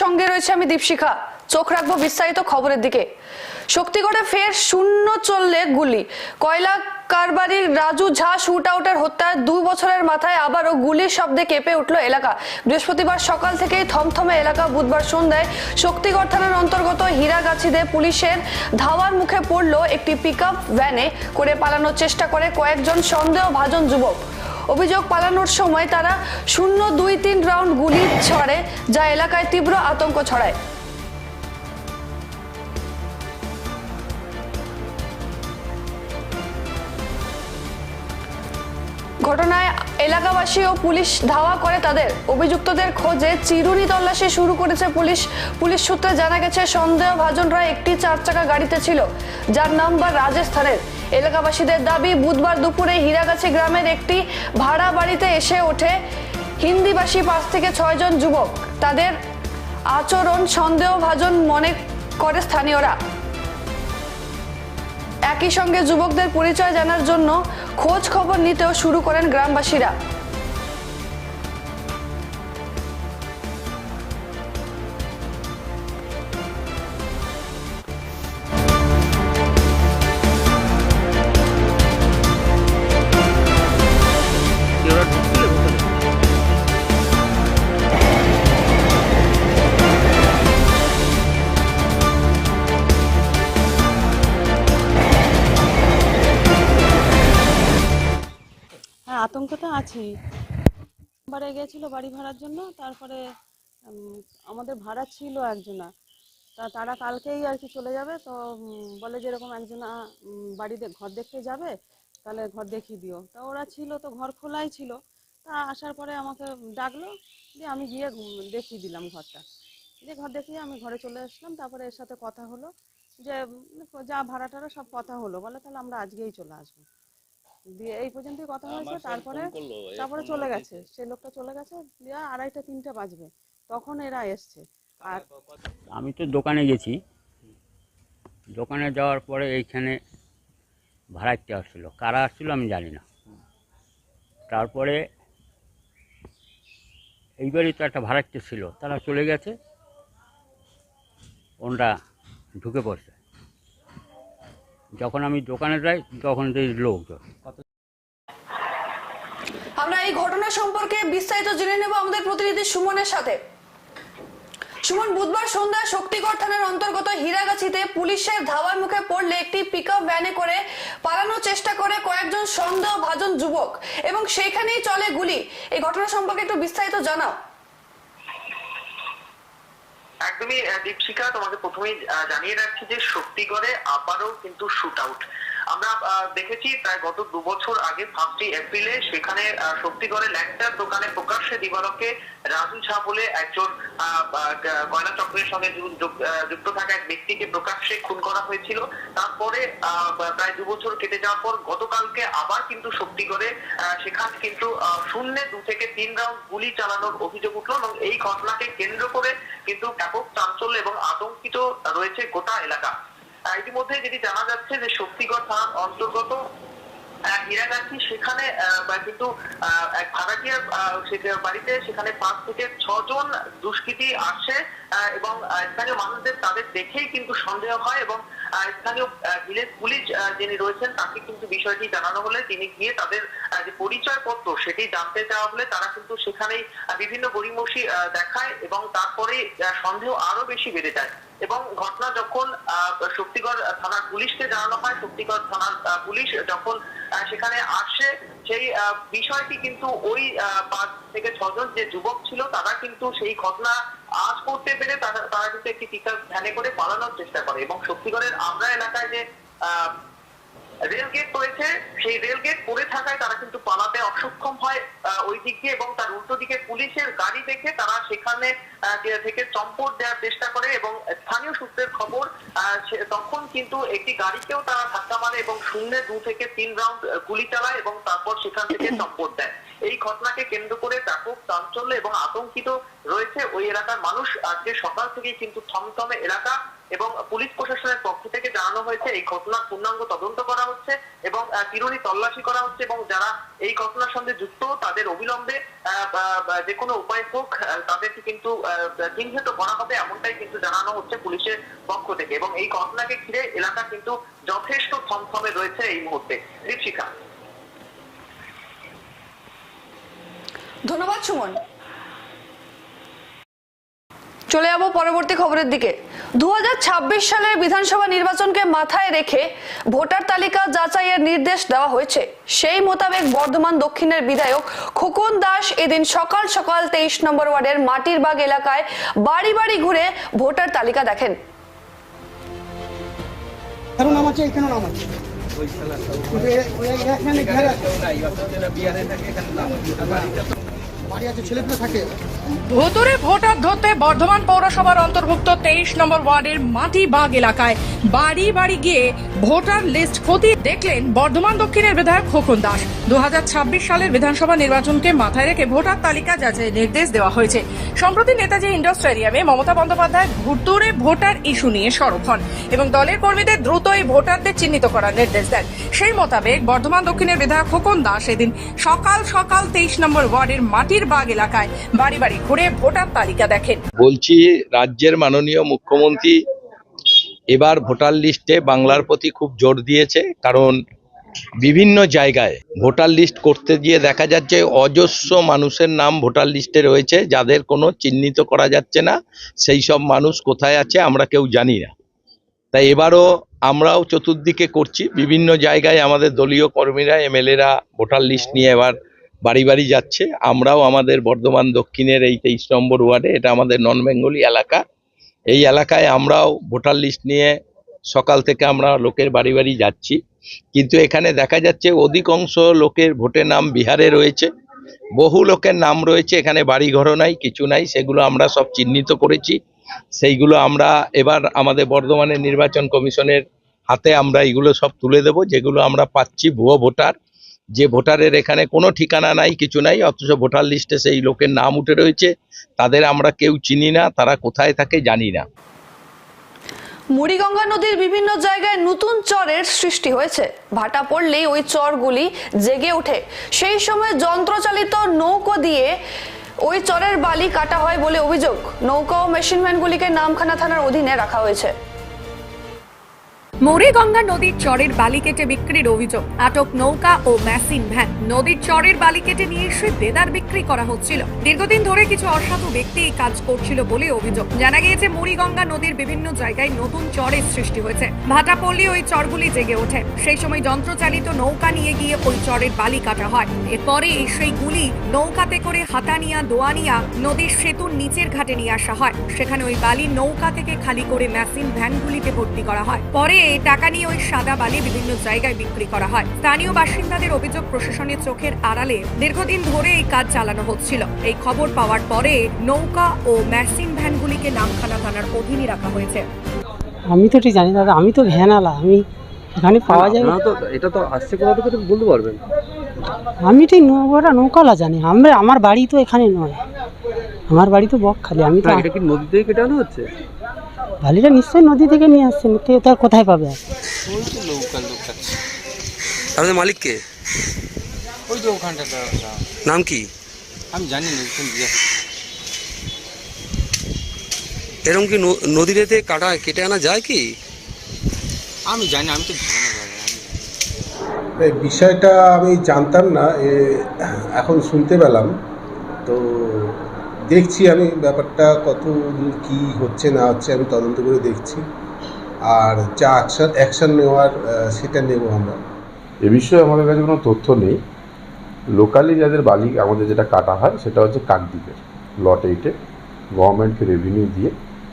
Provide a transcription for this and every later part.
সঙ্গে রয়েছে আমি দীপশিখা। চোখ রাখব বিস্তারিত খবরের দিকে। শক্তিগড়ে ফের শূন্য চললে গুলি। কয়লা কারবারির রাজু ঝা শুট আউটের হত্যার দুই বছরের মাথায় আবারও গুলির শব্দে কেঁপে উঠল এলাকা। বৃহস্পতিবার সকাল থেকেই থমথমে এলাকা বুধবার সন্ধ্যায় শক্তিগড় থানার অন্তর্গত হীরাগাছিতে পুলিশের ধাওয়ার মুখে পড়ল একটি পিকআপ ভ্যানে করে পালানোর চেষ্টা করে কয়েকজন সন্দেহভাজন যুবক। অভিযোগ পালানোর সময় তারা শূন্য দুই তিন রাউন্ড গুলি ছড়ে যা এলাকায় তীব্র আতঙ্ক ছড়ায়। এলাকাবাসী ও পুলিশ ধাওয়া করে তাদের। অভিযুক্তদের খোঁজে চিরুনি তল্লাশি শুরু করেছে পুলিশ। পুলিশ সূত্রে জানা গেছে সন্দেহভাজনরা একটি চার চাকা গাড়িতে ছিল, যার নাম্বার রাজস্থানের এলাকাবাসীদের দাবি, বুধবার দুপুরে হীরাগাছি গ্রামের একটি ভাড়া বাড়িতে এসে ওঠে হিন্দিভাষী পাঁচ থেকে ছয়জন যুবক। তাদের আচরণ সন্দেহভাজন মনে করে স্থানীয়রা। একই সঙ্গে যুবকদের পরিচয় জানার জন্য খোঁজ খবর নিতেও শুরু করেন গ্রামবাসীরা। আছেই বাড়ি গেছিল বাড়ি ভাড়ার জন্য তারপরে আমাদের ভাড়া ছিল একজনা। তা তারা কালকেই আর কি চলে যাবে তো বলে যে এরকম একজনা উম, বাড়ি ঘর দেখতে যাবে তাহলে ঘর দেখিয়ে দিও। তা ওরা ছিল তো ঘর খোলাই ছিল। তা আসার পরে আমাকে ডাকলো দিয়ে আমি গিয়ে দেখিয়ে দিলাম ঘরটা। দিয়ে ঘর দেখিয়ে আমি ঘরে চলে আসলাম তারপরে এর সাথে কথা হলো যে যা ভাড়া টাড়া সব কথা হলো। বলে তাহলে আমরা আজকেই চলে আসব। দিয়ে এই পর্যন্তই কথা হয়েছে তারপরে তারপরে চলে গেছে সে লোকটা চলে গেছে দিয়ে আড়াইটা তিনটা বাজবে তখন এরা এসছে। আর আমি তো দোকানে গেছি দোকানে যাওয়ার পরে এইখানে ভাড়াইতে আসছিল কারা আসছিল আমি জানি না। তারপরে এইবারই তো একটা ভাড়াইতে ছিল তারা চলে গেছে ওনরা ঢুকে পড়ছে। যখন আমি দোকানে যাই, তখন দেখি লোকজন। আমরা এই ঘটনা সম্পর্কে বিস্তারিত জেনে নেব আমাদের প্রতিনিধি সুমনের সাথে। সুমন, বুধবার সন্ধ্যায় শক্তিগড় থানার অন্তর্গত হীরাগাছিতে পুলিশের ধাওয়ার মুখে পড়লে একটি পিকআপ ভ্যানে করে পালানোর চেষ্টা করে কয়েকজন সন্দেহভাজন যুবক এবং সেখানেই চলে গুলি। এই ঘটনা সম্পর্কে একটু বিস্তারিত জানাও। একদমই দীপশিখা তোমাকে প্রথমেই জানিয়ে রাখছি যে শক্তিগড়ে আবারও কিন্তু শুট আউট আমরা দেখেছি প্রায় গত দু বছর আগে ফার্স্টই এপ্রিলে সেখানে শক্তিগড়ে ল্যাংটার দোকানে প্রকাশ্যে দিবালকে রাজু ঝা বলে একজন গয়না চক্রের সঙ্গে যুক্ত থাকা এক ব্যক্তিকে প্রকাশ্যে খুন করা হয়েছিল। তারপরে প্রায় দু বছর কেটে যাওয়ার পর গতকালকে আবার কিন্তু শক্তিগড়ে সেখানে কিন্তু শূন্যে দু থেকে তিন রাউন্ড গুলি চালানোর অভিযোগ উঠল এবং এই ঘটনাকে কেন্দ্র করে কিন্তু ব্যাপক চাঞ্চল্য এবং আতঙ্কিত রয়েছে গোটা এলাকা। ইতিমধ্যে যেটি জানা যাচ্ছে যে শক্তিগড় থানার অন্তর্গত হীরাগাছি সেখানে কিন্তু এক ভাড়াটিয়ার বাড়িতে সেখানে পাঁচ থেকে ছজন দুষ্কৃতী আসে এবং স্থানীয় মানুষদের তাদের দেখেই কিন্তু সন্দেহ হয় এবং স্থানীয় ভিলেজ পুলিশ যিনি রয়েছেন তাকে কিন্তু বিষয়টি জানানো হলে তিনি গিয়ে তাদের যে পরিচয়পত্র সেটি জানতে চাওয়া হলে তারা কিন্তু সেখানেই বিভিন্ন গড়িমসি আহ, দেখায় এবং তারপরে সন্দেহ আরও বেশি বেড়ে যায়। এবং ঘটনা যখন শক্তিগড় থানার পুলিশকে জানানো হয় শক্তিগড় থানার পুলিশ যখন সেখানে আসে সেই বিষয়টি কিন্তু ওই পাঁচ থেকে ছজন যে যুবক ছিল তারা কিন্তু সেই ঘটনা আজ করতে পেরে তারা কিন্তু একটি টিকা ভ্যানে করে পালানোর চেষ্টা করে। এবং শক্তিগড়ের আমরা এলাকায় যে রেল গেট রয়েছে সেই রেল গেট পড়ে থাকায় তারা কিন্তু পালাতে অসক্ষম হয় ওই দিক দিয়ে এবং তার উল্টো দিকে পুলিশের গাড়ি দেখে তারা সেখানে থেকে চম্পট দেওয়ার চেষ্টা করে এবং স্থানীয় সূত্রের খবর তখন কিন্তু একটি গাড়িকেও তারা ধাক্কা মারে এবং শূন্যে দু থেকে তিন রাউন্ড গুলি চালায় এবং তারপর সেখান থেকে চম্পট দেয়। এই ঘটনাকে কেন্দ্র করে ব্যাপক চাঞ্চল্য এবং আতঙ্কিত রয়েছে ওই এলাকার মানুষ। আজকে সকাল থেকেই কিন্তু থমথমে এলাকা এবং পুলিশ প্রশাসনের পক্ষ থেকে জানানো হয়েছে এই ঘটনার পূর্ণাঙ্গ তদন্ত করা হচ্ছে এবং তিরুনি তল্লাশি করা হচ্ছে এবং যারা এই ঘটনার সঙ্গে যুক্ত, তাদের অবিলম্বে যে কোনো উপায় হোক তাদেরকে কিন্তু চিহ্নিত করা হবে এমনটাই কিন্তু জানানো হচ্ছে পুলিশের পক্ষ থেকে এবং এই ঘটনাকে ঘিরে এলাকা কিন্তু যথেষ্ট থমথমে রয়েছে এই মুহূর্তে। দীপশিখা। ধন্যবাদ সুমন। চলে যাব পরবর্তী খবরের দিকে। দুহাজার ছাব্বিশ সালের বিধানসভা নির্বাচনকে মাথায় রেখে ভোটার তালিকা যাচাইয়ের নির্দেশ দেওয়া হয়েছে। সেই মোতাবেক বর্ধমান দক্ষিণের বিধায়ক খোকন দাস এদিন সকাল সকাল তেইশ নম্বর ওয়ার্ডের মাটির বাগ এলাকায় বাড়ি বাড়ি ঘুরে ভোটার তালিকা দেখেন। এখানে ভুতুরে ভোটার ধরতে বর্ধমান পৌরসভার অন্তর্ভুক্ত তেইশ নম্বর ওয়ার্ডের মাটিবাগ এলাকায় বাড়ি বাড়ি গিয়ে ভোটার লিস্ট খতিয়ে দেখলেন বর্ধমান দক্ষিণের বিধায়ক খোকন দাস। দু সালের বিধানসভা নির্বাচনকে মাথায় রেখে ভোটার তালিকা যাচাই নির্দেশ দেওয়া হয়েছে। সম্প্রতি নেতাজি ইন্ডোস্টেরিয়ামে মমতা বন্দ্যোপাধ্যায় ভুতুরে ভোটার ইস্যু নিয়ে সরব হন এবং দলের কর্মীদের দ্রুত এই ভোটারদের চিহ্নিত করার নির্দেশ দেন। সেই মোতাবেক বর্ধমান দক্ষিণের বিধায়ক খোকন দাস এদিন সকাল সকাল তেইশ নম্বর ওয়ার্ডের মাটির বাগ এলাকায় বাড়ি বাড়ি ঘুরে ভোটার তালিকা দেখেন। বলছি, রাজ্যের মাননীয় মুখ্যমন্ত্রী এবার ভোটার লিস্টে বাংলার প্রতি খুব জোর দিয়েছে, কারণ বিভিন্ন জায়গায় ভোটার লিস্ট করতে গিয়ে দেখা যাচ্ছে অজস্র মানুষের নাম ভোটার লিস্টে রয়েছে, যাদের কোনো চিহ্নিত করা যাচ্ছে না, সেই সব মানুষ কোথায় আছে আমরা কেউ জানি না। তাই এবারও আমরাও চতুর্দিকে করছি, বিভিন্ন জায়গায় আমাদের দলীয় কর্মীরা, এমএলএরা ভোটার লিস্ট নিয়ে এবার বাড়ি বাড়ি যাচ্ছে। আমরাও আমাদের বর্ধমান দক্ষিণের এই তেইশ নম্বর ওয়ার্ডে, এটা আমাদের নন বেঙ্গলি এলাকা। এই এলাকায় আমরাও ভোটার লিস্ট নিয়ে সকাল থেকে আমরা লোকের বাড়ি বাড়ি যাচ্ছি। কিন্তু এখানে দেখা যাচ্ছে অধিকাংশ লোকের ভোটের নাম বিহারে রয়েছে। বহু লোকের নাম রয়েছে, এখানে বাড়ি ঘরও নাই, কিছু নাই, সেগুলো আমরা সব চিহ্নিত করেছি। সেইগুলো আমরা এবার আমাদের বর্ধমানের নির্বাচন কমিশনের হাতে আমরা এগুলো সব তুলে দেব, যেগুলো আমরা পাচ্ছি ভুয়ো ভোটার। যে ভোটারের এখানে কোনো ঠিকানা নাই, কিছু নাই, অথচ ভোটার লিস্টে সেই লোকের নাম উঠে রয়েছে, তাদের আমরা কেউ চিনি না, তারা কোথায় থাকে জানি না। মুড়িগঙ্গা নদীর বিভিন্ন জায়গায় নতুন চরের সৃষ্টি হয়েছে। ভাটা পড়লেই ওই চরগুলি জেগে ওঠে। সেই সময় যন্ত্রচালিত নৌকো দিয়ে ওই চরের বালি কাটা হয় বলে অভিযোগ। নৌকা ও মেশিন ভ্যানগুলিকে নামখানা থানার অধীনে রাখা হয়েছে। মুড়িগঙ্গা নদীর চরের বালি কেটে বিক্রির অভিযোগ। আটক নৌকা ও মেশিন ভ্যান। নদীর চরের বালি কেটে নিয়ে এসে দেদার বিক্রি করা হচ্ছিল। দীর্ঘদিন ধরে কিছু অসাধু ব্যক্তি এই কাজ করছিল বলে অভিযোগ। জানা গিয়েছে, মুড়িগঙ্গা নদীর বিভিন্ন জায়গায় নতুন চরের সৃষ্টি হয়েছে। ভাটা পড়লে ওই চরগুলি জেগে ওঠে। সেই সময় যন্ত্রচালিত নৌকা নিয়ে গিয়ে ওই চরের বালি কাটা হয়। এরপরে সেই গুলি নৌকাতে করে হাতানিয়া, দোয়ানিয়া নদীর সেতুর নিচের ঘাটে নিয়ে আসা হয়। সেখানে ওই বালি নৌকা থেকে খালি করে মেশিন ভ্যানগুলিতে ভর্তি করা হয়। পরে এই টাকা নিয়ে ওই সাদা বালি বিভিন্ন জায়গায় বিক্রি করা হয়। স্থানীয় বাসিন্দাদের অভিযোগ প্রশাসনের চোখের আড়ালে দীর্ঘদিন ধরে এই কাজ চালানো হচ্ছিল। এই খবর পাওয়ার পরে নৌকা ও মেশিন ভ্যানগুলিকে নামখানা থানার অধীনে রাখা হয়েছে। আমি তো ঠিক জানি দাদা আমি তো ভ্যানালা আমি এখানে পাওয়া যায় না তো এটা তো আসছে কোথা থেকে তো বলতে পারবেন? আমি ঠিক নৌকাটা নৌকালা জানি আমরা আমার বাড়ি তো এখানে নয়। আমার বাড়ি তো বকখালি আমি তো এটা কি নদী থেকে কেটে হচ্ছে? বালিটা নিশ্চয়ই নদী থেকে নিয়ে আসছেন তো তার কোথায় পাবে? আপনাদের মালিক কে? ওই যে ওখানটাতে ওটা। নাম কি? আমি জানি না কোন এরকম কি নদীতে কাটা কেটে আনা যায় কি? আমি জানি না, আমি তো এই বিষয়টা আমি জানতাম না এ, এখন শুনতে পেলাম। তো দেখছি আমি ব্যাপারটা কত কী হচ্ছে না হচ্ছে আমি তদন্ত করে দেখছি। আর যা অ্যাকশন অ্যাকশন নেওয়ার সেটা নেব আমরা। এ বিষয়ে আমাদের কাছে কোনো তথ্য নেই। লোকালি যাদের বালি আমাদের যেটা কাটা হয়, সেটা হচ্ছে কাকদ্বীপের। লট এইটে গভর্নমেন্টকে রেভিনিউ দিয়ে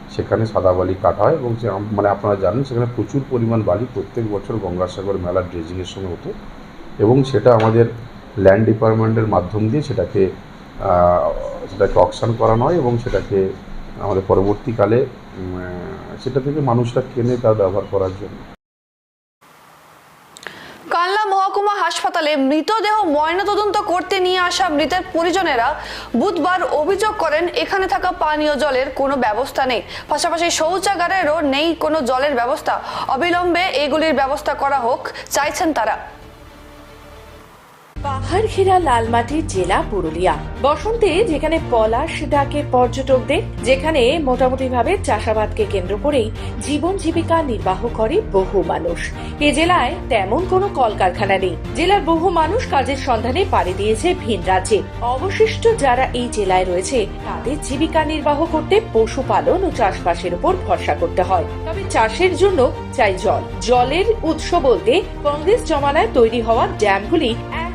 সেখানে সাদা বালি কাটা হয় এবং আম- মানে আপনারা জানেন সেখানে প্রচুর পরিমাণ বালি প্রত্যেক বছর গঙ্গাসাগর মেলা ড্রেজিংয়ের সময় ওঠে এবং সেটা আমাদের ল্যান্ড ডিপার্টমেন্টের মাধ্যম দিয়ে সেটাকে সেটাকে অকশন করানো হয় এবং সেটাকে আমাদের পরবর্তীকালে সেটা থেকে মানুষরা কেনে তার ব্যবহার করার জন্য। কানলা মহকুমা হাসপাতালে মৃতদেহ ময়নাতদন্ত করতে নিয়ে আসা মৃতের পরিজনেরা বুধবার অভিযোগ করেন, এখানে থাকা পানীয় জলের কোনো ব্যবস্থা নেই। পাশাপাশি শৌচাগারেরও নেই কোনো জলের ব্যবস্থা। অবিলম্বে এগুলির ব্যবস্থা করা হোক, চাইছেন তারা। পাহাড় ঘেরা লালমাটির জেলা পুরুলিয়া। বসন্তে যেখানে পলাশ ডাকে পর্যটকদের, যেখানে মোটামুটি ভাবে চাষাবাদকে কেন্দ্র করেই জীবন জীবিকা নির্বাহ করে বহু মানুষ। এ জেলায় তেমন কোনো কলকারখানা নেই। জেলার বহু মানুষ কাজের সন্ধানে পাড়ি দিয়েছে ভিন রাজ্যে। অবশিষ্ট যারা এই জেলায় রয়েছে, তাদের জীবিকা নির্বাহ করতে পশুপালন ও চাষবাসের উপর ভরসা করতে হয়। তবে চাষের জন্য চাই জল। জলের উৎস বলতে কংগ্রেস জমানায় তৈরি হওয়া ড্যামগুলি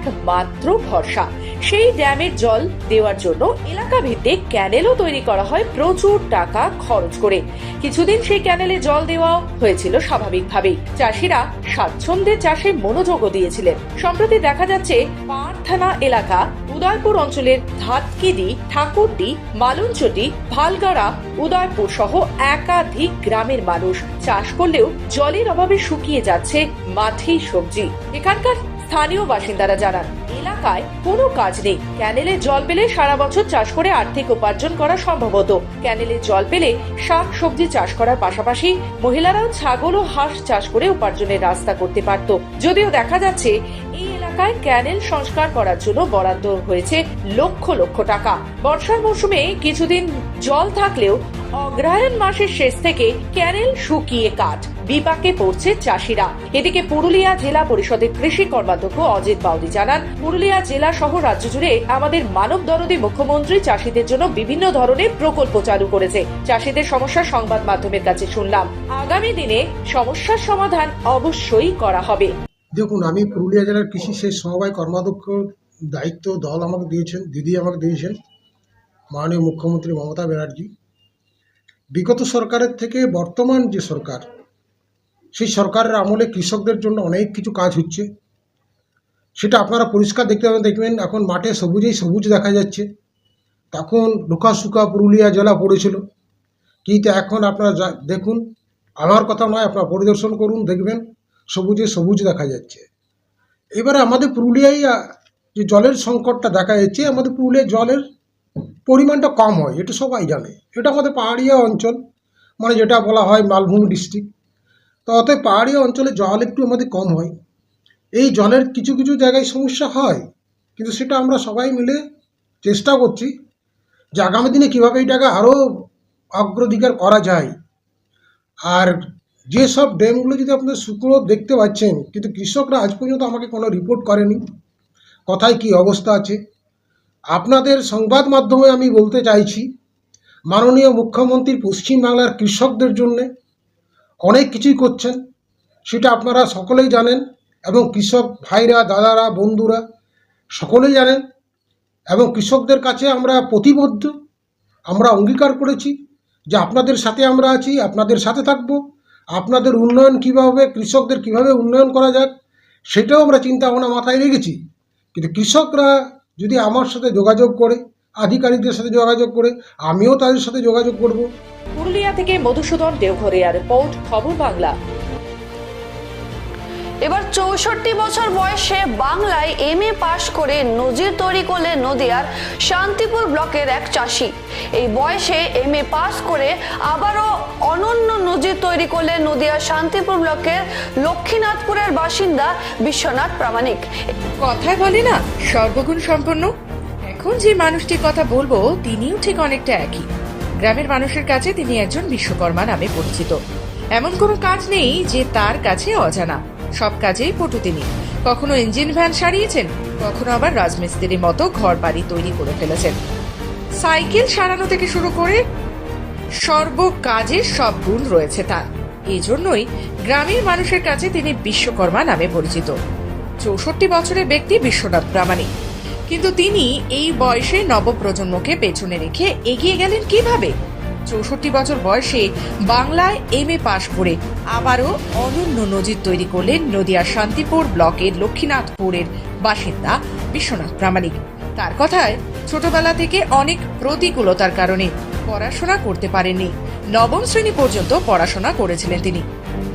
একমাত্র ভরসা। সেই ড্যামের জল দেওয়ার জন্য এলাকা ভিত্তিক ক্যানেলও তৈরি করা হয় প্রচুর টাকা খরচ করে। কিছুদিন সেই ক্যানেলে জল দেওয়া হয়েছিল স্বাভাবিকভাবেই। চাষিরা স্বাচ্ছন্দ্যে চাষে মনোযোগও দিয়েছিলেন। সম্প্রতি দেখা যাচ্ছে পারথানা এলাকা, উদয়পুর অঞ্চলের ধাতকিডি, ঠাকুরডি, মালুনচটি, ভালগাড়া, উদয়পুর সহ একাধিক গ্রামের মানুষ চাষ করলেও জলের অভাবে শুকিয়ে যাচ্ছে মাঠেই সবজি। এখানকার স্থানীয় বাসিন্দারা জানান, এলাকায় কোনো কাজ নেই। ক্যানেলে জল পেলে সারা বছর চাষ করে আর্থিক উপার্জন করা সম্ভব হতো। ক্যানেলে জল পেলে শাক সবজি চাষ করার পাশাপাশি মহিলারাও ছাগল ও হাঁস চাষ করে উপার্জনের রাস্তা করতে পারত। যদিও দেখা যাচ্ছে, এই এলাকায় ক্যানেল সংস্কার করার জন্য বরাদ্দ হয়েছে লক্ষ লক্ষ টাকা। বর্ষার মৌসুমে কিছুদিন জল থাকলেও অগ্রহায়ণ মাসের শেষ থেকে ক্যানেল শুকিয়ে কাঠ বিপাকে পড়ছে চাষিরা। এদিকে পুরুলিয়া জেলা পরিষদের কৃষি কর্মাধ্যক্ষ অজিত বাউদি জানান, পুরুলিয়া জেলা সহ রাজ্য জুড়ে আমাদের মানব দরদি মুখ্যমন্ত্রী চাষিদের জন্য বিভিন্ন ধরনের প্রকল্প চালু করেছে। চাষিদের সমস্যা সংবাদ মাধ্যমের কাছে শুনলাম। আগামী দিনে সমস্যার সমাধান অবশ্যই করা হবে। দেখুন, আমি পুরুলিয়া জেলার কৃষি শেষ সমবায় কর্মাধ্যক্ষ দায়িত্ব দল আমাকে দিয়েছেন, দিদি আমাকে দিয়েছেন, মাননীয় মুখ্যমন্ত্রী মমতা ব্যানার্জি। বিগত সরকারের থেকে বর্তমান যে সরকার, সেই সরকারের আমলে কৃষকদের জন্য অনেক কিছু কাজ হচ্ছে। সেটা আপনারা পরিষ্কার দেখতে পাবেন, দেখবেন এখন মাঠে সবুজেই সবুজ দেখা যাচ্ছে। তখন লুকা সুকা পুরুলিয়া জেলা পড়েছিল। কিন্তু এখন আপনারা দেখুন আমার কথা নয়, আপনারা পরিদর্শন করুন, দেখবেন সবুজে সবুজ দেখা যাচ্ছে। এবারে আমাদের পুরুলিয়ায় যে জলের সংকটটা দেখা যাচ্ছে, আমাদের পুরুলিয়ায় জলের পরিমাণটা কম হয়, এটা সবাই জানে। এটা আমাদের পাহাড়িয়া অঞ্চল মানে যেটা বলা হয় মালভূমি ডিস্ট্রিক্ট। তো অতএব পাহাড়িয়া অঞ্চলে জল একটু আমাদের কম হয়। এই জলের কিছু কিছু জায়গায় সমস্যা হয়, কিন্তু সেটা আমরা সবাই মিলে চেষ্টা করছি যে আগামী দিনে কীভাবে এটাকে আরও অগ্রাধিকার করা যায়। আর যেসব ড্যামগুলো যদি আপনার শুকনো দেখতে পাচ্ছেন, কিন্তু কৃষকরা আজ পর্যন্ত আমাকে কোনো রিপোর্ট করেনি। কোথায় কী অবস্থা আছে? আপনাদের সংবাদ মাধ্যমে আমি বলতে চাইছি, মাননীয় মুখ্যমন্ত্রী পশ্চিমবাংলার কৃষকদের জন্যে অনেক কিছুই করছেন, সেটা আপনারা সকলেই জানেন এবং কৃষক ভাইরা, দাদারা, বন্ধুরা সকলেই জানেন এবং কৃষকদের কাছে আমরা প্রতিবদ্ধ। আমরা অঙ্গীকার করেছি যে আপনাদের সাথে আমরা আছি, আপনাদের সাথে থাকব। আপনাদের উন্নয়ন কীভাবে, কৃষকদের কীভাবে উন্নয়ন করা যাক, সেটাও আমরা চিন্তা ভাবনা মাথায় রেখেছি। কিন্তু কৃষকরা যদি আমার সাথে যোগাযোগ করে, আধিকারিকদের সাথে যোগাযোগ করে, আমিও তাদের সাথে যোগাযোগ করব। পুরুলিয়া থেকে মধুসূদন দেওঘরিয়া রিপোর্ট, খবর বাংলা। এবার চৌষট্টি বছর বয়সে বাংলায় এম এ পাশ করে নজির তৈরি করলেন নদিয়ার শান্তিপুর ব্লকের এক চাষি। এই বয়সে এম এ পাস করে আবারও অনন্য নজির তৈরি করলেন নদিয়ার শান্তিপুর ব্লকের লক্ষ্মীনাথপুরের বাসিন্দা বিশ্বনাথ প্রামাণিক। কথায় বলে না, সর্বগুণ সম্পন্ন। এখন যে মানুষটির কথা বলব, তিনিও ঠিক অনেকটা একই। গ্রামের মানুষের কাছে তিনি একজন বিশ্বকর্মা নামে পরিচিত। এমন কোনো কাজ নেই যে তার কাছে অজানা। সব কাজেই পটু তিনি। কখনো ইঞ্জিন ভ্যান সারিয়েছেন, কখনো আবার রাজমিস্ত্রির মতো ঘর বাড়ি তৈরি করে ফেলেছেন। সাইকেল সারানো থেকে শুরু করে সর্ব কাজের সব গুণ রয়েছে তার। এই জন্যই গ্রামের মানুষের কাছে তিনি বিশ্বকর্মা নামে পরিচিত। চৌষট্টি বছরের ব্যক্তি বিশ্বনাথ প্রামাণিক। কিন্তু তিনি এই বয়সে নবপ্রজন্মকে পেছনে রেখে এগিয়ে গেলেন কীভাবে? চৌষট্টি বছর বয়সে বাংলায় এম এ পাশ করে আবারও অনন্য নজির তৈরি করলেন নদিয়ার শান্তিপুর ব্লকের লক্ষ্মীনাথপুরের বাসিন্দা বিশ্বনাথ প্রামাণিক। তার কথায়, ছোটবেলা থেকে অনেক প্রতিকূলতার কারণে পড়াশোনা করতে পারেননি। নবম শ্রেণি পর্যন্ত পড়াশোনা করেছিলেন তিনি।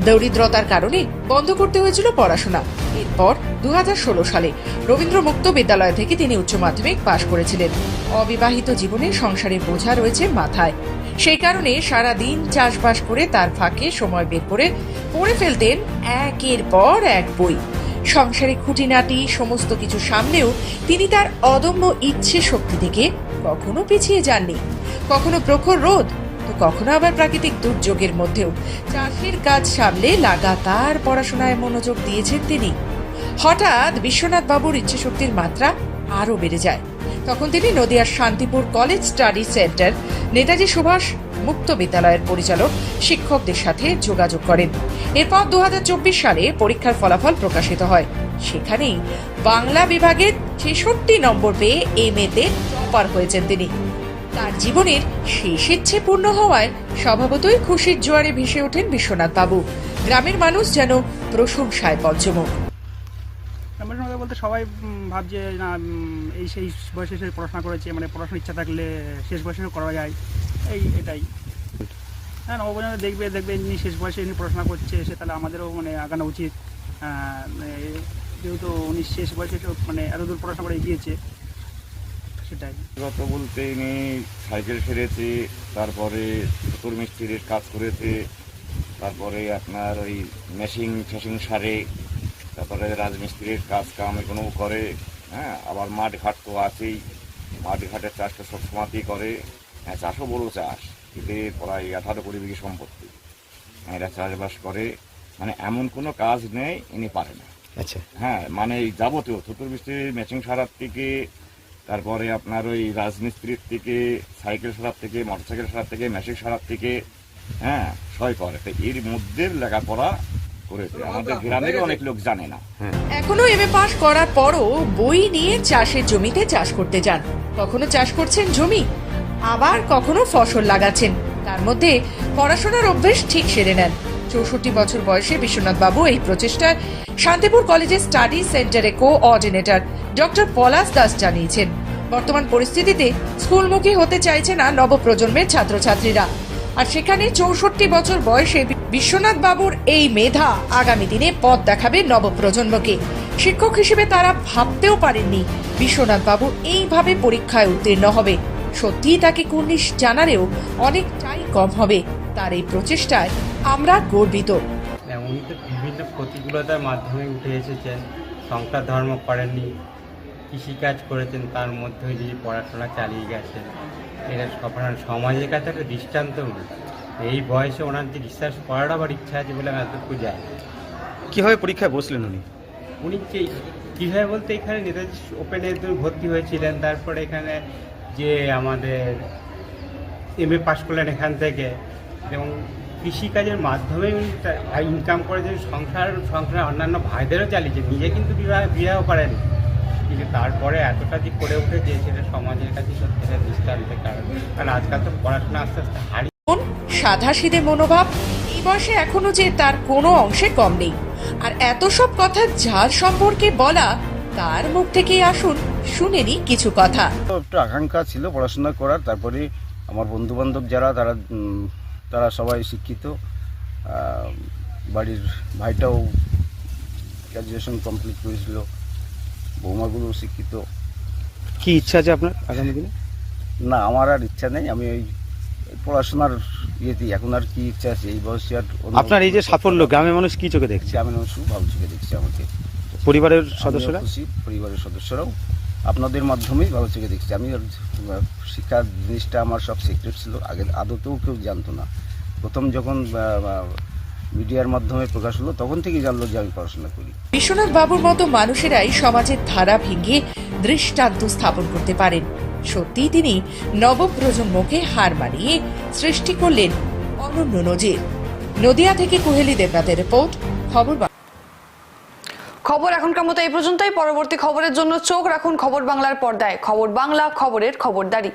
দরিদ্রতার কারণে বন্ধ করতে হয়েছিল পড়াশোনা। এরপর দু হাজার ষোলো সালে রবীন্দ্র মুক্ত বিদ্যালয় থেকে তিনি উচ্চ মাধ্যমিক পাশ করেছিলেন। অবিবাহিত জীবনে সংসারের বোঝা রয়েছে মাথায়। সেই কারণে সারা দিন চাষবাস করে তার ফাঁকে সময় বের করে পড়ে ফেলতেন একের পর এক বই। সংসারে খুঁটিনাটি, সমস্ত কিছু সামনেও তিনি তার অদম্য ইচ্ছে শক্তি থেকে কখনো পিছিয়ে যাননি। কখনো প্রখর রোদ, তো কখনো আবার প্রাকৃতিক দুর্যোগের মধ্যেও চাষের কাজ সামলে লাগাতার পড়াশোনায় মনোযোগ দিয়েছেন তিনি। হঠাৎ বিশ্বনাথ বাবুর ইচ্ছে শক্তির মাত্রা আরও বেড়ে যায়। তখন তিনি নদিয়ার Shantipur college study centre, Netaji Subhas মুক্ত বিদ্যালয়ের পরিচালক, শিক্ষকদের সাথে যোগাযোগ করেন। এরপর দু হাজার চব্বিশ সালে পরীক্ষার ফলাফল প্রকাশিত হয়। সেখানেই বাংলা বিভাগের ছেষট্টি নম্বর পেয়ে এম এতে টপার হয়েছেন তিনি। তার জীবনের শেষ ইচ্ছে পূর্ণ হওয়ায় স্বভাবতই খুশির জোয়ারে ভেসে ওঠেন বিশ্বনাথ বাবু। গ্রামের মানুষ যেন প্রশংসায় পঞ্চমুখ। বলতে সবাই ভাবছে না এই সেই বয়সে সে পড়াশোনা করেছে মানে পড়াশোনার ইচ্ছা থাকলে শেষ বয়সেও করা যায়। এই এটাই। হ্যাঁ নবপ্রজন্ম দেখবে দেখবে ইনি শেষ বয়সে ইনি পড়াশোনা করছে, সে তাহলে আমাদেরও মানে আগানো উচিত। মানে যেহেতু উনি শেষ বয়সে মানে এতদূর পড়াশোনা করে এগিয়েছে, সেটাই। বলতে ইনি সাইকেল সেরেছে, তারপরে চতুর মিস্ত্রির কাজ করেছে, তারপরে আপনার ওই মেশিন ফেশিং সারে তারপরে রাজমিস্ত্রির কাজ কাম এগুলো করে হ্যাঁ আবার মাঠ ঘাট তো আছেই। মাঠ ঘাটের চাষটা সবসময়তেই করে। হ্যাঁ চাষও বড় চাষ এতে প্রায় আঠারো কোটি বিঘি সম্পত্তি। এরা চাষবাস করে। মানে এমন কোনো কাজ নেই ইনি পারে না। আচ্ছা। হ্যাঁ মানে এই যাবতীয় চতুর মিস্ত্রির ম্যাচিং সারার থেকে তারপরে আপনার ওই রাজমিস্ত্রির থেকে সাইকেল সারার থেকে মোটরসাইকেল সারার থেকে মেশিন সারার থেকে হ্যাঁ সয় করে। তো এর মধ্যে লেখাপড়া করেছে। আমাদের গ্রামেরও অনেক পাশ করার পরও বই নিয়ে চাষের জমিতে চাষ করতে যান। কখনো চাষ করছেন জমি, আবার কখনো ফসল লাগাচ্ছেন। তার মধ্যে পড়াশোনার অভ্যেস ঠিক সেরে নেন। চৌষট্টি বছর বয়সে বিশ্বনাথ বাবু এই প্রচেষ্টায় শান্তিপুর কলেজের স্টাডি সেন্টারে কোঅর্ডিনেটর ডক্টর পলাশ দাস জানিয়েছেন, বর্তমান পরিস্থিতিতে স্কুলমুখী হতে চাইছে না নবপ্রজন্মের ছাত্রছাত্রীরা। আর সেখানে চৌষট্টি বছর বয়সে বিশ্বনাথ বাবুর এই মেধা আগামী দিনে পথ দেখাবে নবপ্রজন্মকে। শিক্ষক হিসেবে তারা ভাবতেও পারেননি বিশ্বনাথ বাবু এইভাবে পরীক্ষায় উত্তীর্ণ হবে। সত্যিই তাকে কুর্নিশ জানালেও অনেকটাই কম হবে। তার এই প্রচেষ্টায় আমরা গর্বিত। উনি তো বিভিন্ন প্রতিকূলতার মাধ্যমে উঠে এসেছেন। সংসার ধর্ম করেননি। কৃষিকাজ করেছেন, তার মধ্যে দিয়ে পড়াশোনা চালিয়ে গেছেন। এটা সবার সমাজের কাছে একটা দৃষ্টান্ত এই বয়সে ওনার যে রিসার্চ করার আবার ইচ্ছা আছে বলে আমি এতটুকু যাই কীভাবে পরীক্ষায় বসলেন উনি? উনি যে কীভাবে বলতে এখানে নেতাজি ওপেনে ভর্তি হয়েছিলেন তারপরে এখানে যে আমাদের এম এ পাশ করলেন এখান থেকে এবং কৃষিকাজের মাধ্যমে ইনকাম করে যে সংসার সংসারের অন্যান্য ভাইদেরও চালিয়েছে নিজে কিন্তু বিবাহ বিবাহ করেনি কিন্তু তারপরে এতটা যে করে উঠেছে সেটা সমাজের কাছে সত্যি দৃষ্টান্তের কারণ। কারণ আজকাল তো পড়াশোনা আস্তে আস্তে হারিয়ে সাধা সিধে মনোভাব এই বয়সে এখনও যে তার কোনো অংশে কম নেই। আর এত সব কথা যার সম্পর্কে বলা তার মুখ থেকেই আসুন শুনেনি কিছু কথা। তো একটু আকাঙ্ক্ষা ছিল পড়াশোনা করার তারপরে আমার বন্ধু বান্ধব যারা তারা তারা সবাই শিক্ষিত। বাড়ির ভাইটাও গ্র্যাজুয়েশন কমপ্লিট করেছিল। বৌমাগুলো শিক্ষিত। কি ইচ্ছা আছে আপনার আগামী দিনে? না আমার আর ইচ্ছা নেই। আমি ওই পড়াশোনার ইয়েতেই এখন আর কি ইচ্ছা আছে এই বয়সে আর আপনার এই যে সাফল্য গ্রামের মানুষ কি চোখে দেখছে? আমি মানুষ ভালো চোখে দেখছি আমাকে। পরিবারের সদস্যরা? খুশি পরিবারের সদস্যরাও। আপনাদের মাধ্যমেই ভালো চোখে দেখছি। আমি আর, আহ, জিনিসটা আমার সব সিক্রেট ছিল। আগে আদতেও কেউ জানতো না। প্রথম যখন মিডিয়ার মাধ্যমে প্রকাশ হলো তখন থেকেই জানলো যে আমি পড়াশোনা করি। বিশ্বনাথ বাবুর মতো মানুষেরাই সমাজের ধারা ভেঙে দৃষ্টান্ত স্থাপন করতে পারেন। সত্যিই তিনি নবপ্রজন্মকে হার মানিয়ে সৃষ্টি করলেন অনন্য নজির। নদিয়া থেকে কুহেলি দেবনাথের রিপোর্ট খবর বাংলা। খবর এখনকার মতো এই পর্যন্তই। পরবর্তী খবরের জন্য চোখ রাখুন খবর বাংলার পর্দায়। খবর বাংলা খবরের খবরদারি।